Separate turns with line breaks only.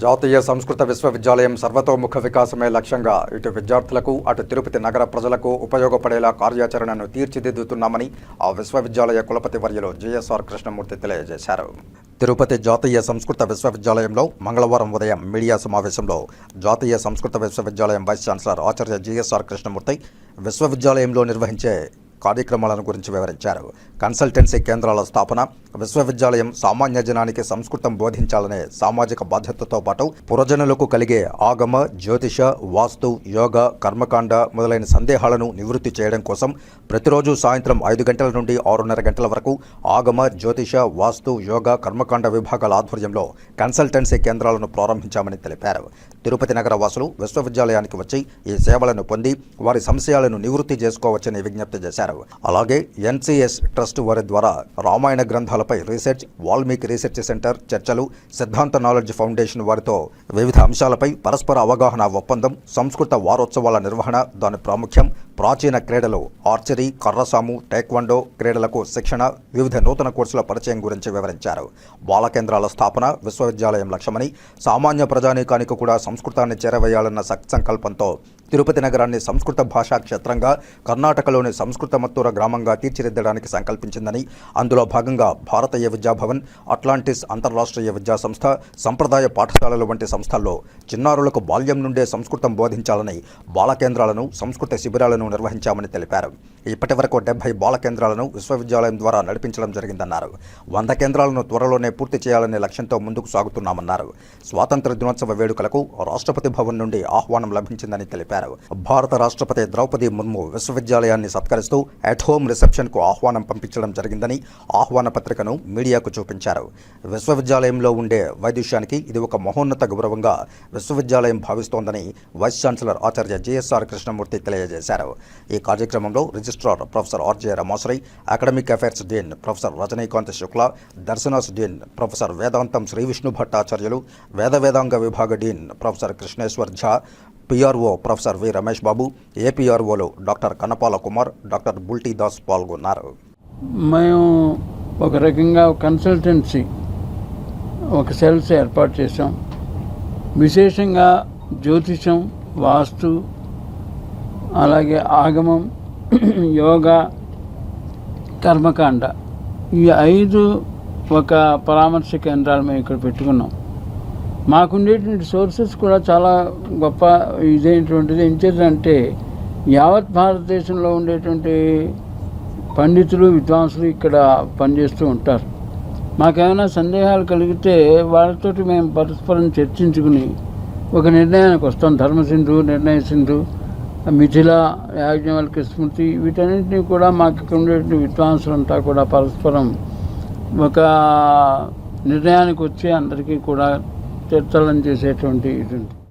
జాతీయ సంస్కృత విశ్వవిద్యాలయం సర్వతోముఖ వికాసమే లక్ష్యంగా ఇటు విద్యార్థులకు అటు తిరుపతి నగర ప్రజలకు ఉపయోగపడేలా కార్యాచరణను తీర్చిదిద్దుతున్నామని ఆ విశ్వవిద్యాలయ కులపతి వర్యులు జిఎస్ఆర్ కృష్ణమూర్తి తెలియజేశారు. తిరుపతి జాతీయ సంస్కృత విశ్వవిద్యాలయంలో మంగళవారం ఉదయం మీడియా సమావేశంలో జాతీయ సంస్కృత విశ్వవిద్యాలయం vice chancellor Acharya GSR Krishnamurthy విశ్వవిద్యాలయంలో నిర్వహించే కార్యక్రమాలను గురించి వివరించారు. కన్సల్టెన్సీ కేంద్రాల స్థాపన విశ్వవిద్యాలయం సామాన్య జనానికి సంస్కృతం బోధించాలనే సామాజిక బాధ్యతతో పాటు పురజనులకు కలిగే ఆగమ జ్యోతిష వాస్తు యోగ కర్మకాండ మొదలైన సందేహాలను నివృత్తి చేయడం కోసం ప్రతిరోజు సాయంత్రం ఐదు గంటల నుండి ఆరున్నర గంటల వరకు ఆగమ జ్యోతిష వాస్తు యోగ కర్మకాండ విభాగాల ఆధ్వర్యంలో కన్సల్టెన్సీ కేంద్రాలను ప్రారంభించామని తెలిపారు. తిరుపతి నగర వాసులు విశ్వవిద్యాలయానికి వచ్చి ఈ సేవలను పొంది వారి సంశయాలను నివృత్తి చేసుకోవచ్చని విజ్ఞప్తి చేశారు. అలాగే ఎన్సిఎస్ ట్రస్ట్ వారి ద్వారా రామాయణ గ్రంథాలపై రీసెర్చ్ వాల్మీకి రీసెర్చ్ సెంటర్ చర్చలు సిద్ధాంత నాలెడ్జ్ ఫౌండేషన్ వారితో వివిధ అంశాలపై పరస్పర అవగాహన ఒప్పందం సంస్కృత వారోత్సవాల నిర్వహణ దాని ప్రాముఖ్యం ప్రాచీన క్రీడలు ఆర్చరీ కర్రసాము టేక్వండో క్రీడలకు శిక్షణ వివిధ నూతన కోర్సుల పరిచయం గురించి వివరించారు. బాల కేంద్రాల స్థాపన విశ్వవిద్యాలయం లక్ష్యమని సామాన్య ప్రజానీకానికి కూడా సంస్కృతాన్ని చేరవేయాలన్న సత్సంకల్పంతో తిరుపతి నగరాన్ని సంస్కృత భాషా క్షేత్రంగా కర్ణాటకలోని సంస్కృత మత్తూర గ్రామంగా తీర్చిదిద్దడానికి సంకల్పించిందని అందులో భాగంగా భారతీయ విద్యాభవన్ అట్లాంటిస్ అంతర్రాష్ట్రీయ విద్యా సంస్థ సంప్రదాయ పాఠశాలలు వంటి సంస్థల్లో చిన్నారులకు బాల్యం నుండే సంస్కృతం బోధించాలని బాల కేంద్రాలను సంస్కృత శిబిరాలను నిర్వహించామని తెలిపారు. ఇప్పటి వరకు డెబ్బై బాల కేంద్రాలను విశ్వవిద్యాలయం ద్వారా నడిపించడం జరిగిందన్నారు. వంద కేంద్రాలను త్వరలోనే పూర్తి చేయాలనే లక్ష్యంతో ముందుకు సాగుతున్నామన్నారు. స్వాతంత్ర దినోత్సవ వేడుకలకు రాష్ట్రపతి భవన్ నుండి ఆహ్వానం లభించిందని తెలిపారు. భారత రాష్ట్రపతి ద్రౌపది ముర్ము విశ్వవిద్యాలయాన్ని సత్కరిస్తూ అట్ హోమ్ రిసెప్షన్కు ఆహ్వానం పంపించడం జరిగిందని ఆహ్వాన పత్రికను మీడియాకు చూపించారు. విశ్వవిద్యాలయంలో ఉండే వైదుష్యానికి ఇది ఒక మహోన్నత గౌరవంగా విశ్వవిద్యాలయం భావిస్తోందని vice chancellor Acharya JSR Krishnamurthy తెలియజేశారు. ఈ కార్యక్రమంలో registrar professor RJ Ramasri academic affairs dean professor Rajanikanth Shukla darshanas dean professor Vedantam Shri Vishnu Bhattacharyulu వేద వేదాంగ విభాగ dean professor Krishneshwar Jha PRO professor V Ramesh Babu ఏపీఆర్ఓలు doctor Kanapala Kumar doctor Bulti Das పాల్గొన్నారు.
మేము ఒక రకంగా కన్సల్టెన్సీ ఒక సెల్స్ ఏర్పాటు చేసాం విశేషంగా జ్యోతిషం వాస్తు అలాగే ఆగమం యోగా కర్మకాండ ఈ ఐదు ఒక పరామర్శ కేంద్రాలు మేము ఇక్కడ పెట్టుకున్నాం. మాకుండేటువంటి సోర్సెస్ కూడా చాలా గొప్ప ఇదేంటువంటిది ఏంటంటే యావత్ భారతదేశంలో ఉండేటువంటి పండితులు విద్వాంసులు ఇక్కడ పనిచేస్తూ ఉంటారు. మాకేమైనా సందేహాలు కలిగితే వాళ్ళతో మేము పరస్పరం చర్చించుకుని ఒక నిర్ణయానికి వస్తాం. ధర్మసింధు నిర్ణయ సింధు మిథిల యాజ్ఞవల్క స్మృతి వీటన్నింటినీ కూడా మాకు ఉండేటువంటి విద్వాంసులంతా కూడా పరస్పరం ఒక నిర్ణయానికి వచ్చి అందరికీ కూడా చర్చలను చేసేటువంటి ఇది. ఉంది